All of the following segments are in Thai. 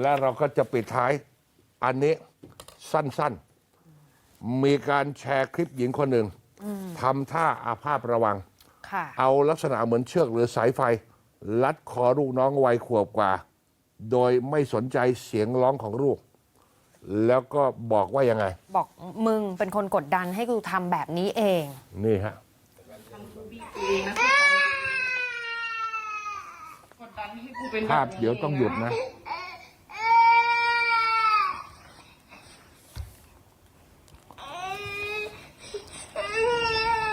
และเราก็จะปิดท้ายอันนี้สั้นๆ มีการแชร์คลิปหญิงคนหนึ่งทำท่าอาภาพระวังค่ะเอาลักษณะเหมือนเชือกหรือสายไฟ ลัดคอลูกน้องวัยขวบกว่า โดยไม่สนใจเสียงร้องของลูก แล้วก็บอกว่ายังไง บอกมึงเป็นคนกดดันให้กูทำแบบนี้เอง นี่ฮะกดดันให้กูเป็นภาพเดี๋ยวต้องหยุดนะ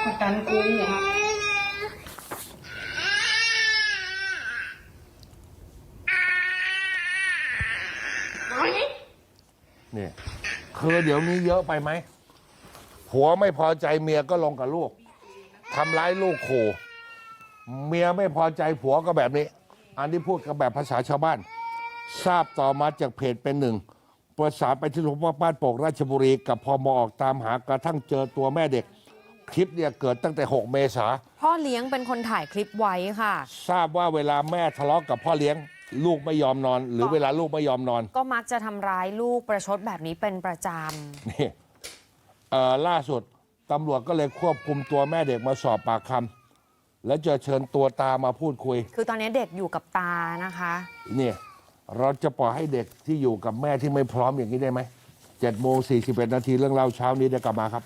กดดันกูอะนี่คือเดี๋ยวนี้เยอะไปไหมผัวไม่พอใจเมียก็ลงกับลูกทำร้ายลูกขู่เมียไม่พอใจผัวก็แบบนี้ อันนี้พูดกับแบบภาษาชาวบ้าน ทราบต่อมาจากเพจเป็นหนึ่งประสานไปที่โรงพยาบ้านโป่งราชบุรี กับพมออกตามหากระทั่งเจอตัวแม่เด็ก คลิปเนี่ยเกิดตั้งแต่ 6 เมษาพ่อเลี้ยงเป็นคนถ่ายคลิปไว้ค่ะ ทราบว่าเวลาแม่ทะเลาะกับพ่อเลี้ยง ลูกไม่ยอมนอน หรือเวลาลูกไม่ยอมนอน ก็มักจะทำร้ายลูกประชดแบบนี้เป็นประจนี่เอ่อล่าสุดตำรวจก็เลยควบคุมตัวแม่เด็กมาสอบปากคำแล้วจะเชิญตัวตามาพูดคุยำคือตอนนี้เด็กอยู่กับตานะคะนี่เราจะปล่อยให้เด็กที่อยู่กับแม่ที่ไม่พร้อมอย่างนี้ได้ไหมเจ็ดโมงสี่สิบเอ็ดนาทีเรื่องเล่าเช้านี้เดี๋ยวกลับมาครับ